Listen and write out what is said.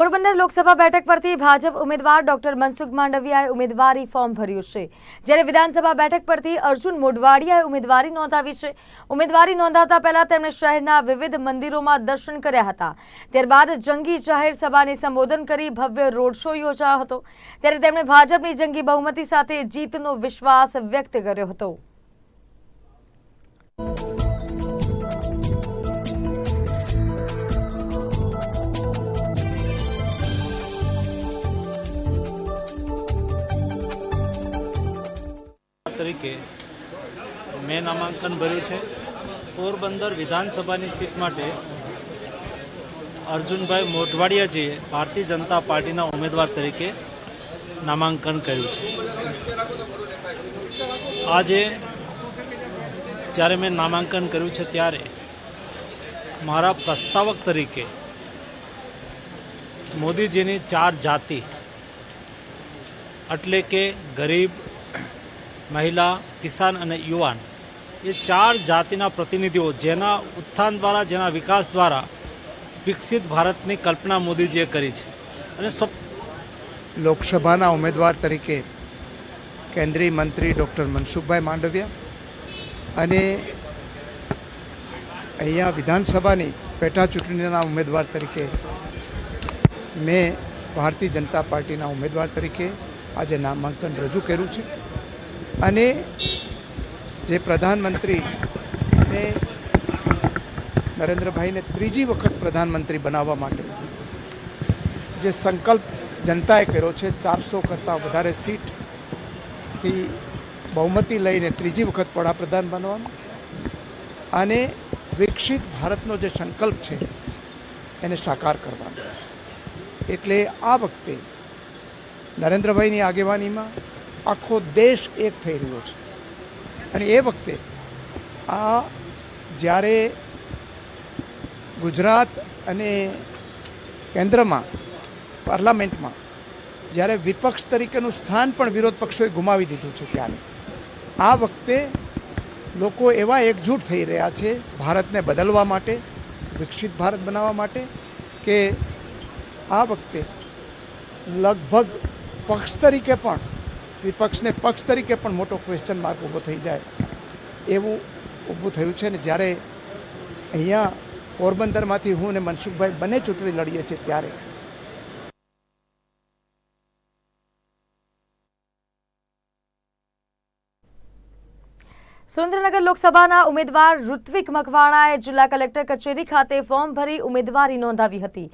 પોરબંદર લોકસભા બેઠક પરથી ભાજપ ઉમેદવાર ડોક્ટર મનસુખ માંડવિયાએ ઉમેદવારી ફોર્મ ભર્યું છે. જ્યારે વિધાનસભા બેઠક પરથી અર્જુન મોઢવાડિયાએ ઉમેદવારી નોંધાવી છે. ઉમેદવારી નોંધાવતા પહેલા તેમણે શહેરના વિવિધ મંદિરોમાં દર્શન કર્યા હતા. ત્યારબાદ જંગી જાહેર સભાને સંબોધન કરી ભવ્ય રોડ શો યોજાયો હતો. ત્યારે તેમણે ભાજપની જંગી બહુમતી સાથે જીતનો વિશ્વાસ વ્યક્ત કર્યો હતો. તરીકે મેં નામાંકન ભર્યું છે. પોરબંદર વિધાનસભાની સીટ માટે અર્જુનભાઈ મોઢવાડિયાજીએ ભારતીય જનતા પાર્ટીના ઉમેદવાર તરીકે નામાંકન કર્યું છે. આજે જ્યારે મેં નામાંકન કર્યું છે ત્યારે મારા પ્રસ્તાવક તરીકે મોદીજીની ચાર જાતિ, એટલે કે ગરીબ મહિલા, કિસાન અને યુવાન. એ ચાર જાતિના પ્રતિનિધિઓ જેના ઉત્થાન દ્વારા, જેના વિકાસ દ્વારા વિકસિત ભારતની કલ્પના મોદીજીએ કરી છે. અને લોકસભાના ઉમેદવાર તરીકે કેન્દ્રીય મંત્રી ડૉક્ટર મનસુખભાઈ માંડવિયા અને અહીંયા વિધાનસભાની પેટા ચૂંટણીના ઉમેદવાર તરીકે મેં ભારતીય જનતા પાર્ટીના ઉમેદવાર તરીકે આજે નામાંકન રજૂ કર્યું છે. અને જે પ્રધાનમંત્રી નરેન્દ્રભાઈને ત્રીજી વખત પ્રધાનમંત્રી બનાવવા માટે જે સંકલ્પ જનતાએ કર્યો છે, ચારસો કરતાં વધારે સીટથી બહુમતી લઈને ત્રીજી વખત વડાપ્રધાન બનવાનું અને વિકસિત ભારતનો જે સંકલ્પ છે, એને સાકાર કરવાનો. એટલે આ વખતે નરેન્દ્રભાઈની આગેવાનીમાં આખો દેશ એક થઈ રહ્યો છે. અને એ વખતે આ જ્યારે ગુજરાત અને કેન્દ્રમાં, પાર્લામેન્ટમાં જ્યારે વિપક્ષ તરીકેનું સ્થાન પણ વિરોધ પક્ષોએ ગુમાવી દીધું છે ત્યારે, આ વખતે લોકો એવા એકજૂટ થઈ રહ્યા છે ભારતને બદલવા માટે, વિકસિત ભારત બનાવવા માટે કે આ વખતે લગભગ પક્ષ તરીકે પણ વિપક્ષને પક્ષ તરીકે પણ મોટો ક્વેશ્ચન માર્ક ઊભો થઈ જાય એવું ઊભું થયું છે ને જ્યારે અહીંયા પોરબંદરમાંથી હું અને મનસુખભાઈ બંને ચૂંટણી લડીએ છીએ ત્યારે. સુરેન્દ્રનગર લોકસભાના ઉમેદવાર ઋત્વિક મકવાણાએ જિલ્લા કલેક્ટર કચેરી ખાતે ફોર્મ ભરી ઉમેદવારી નોંધાવી હતી.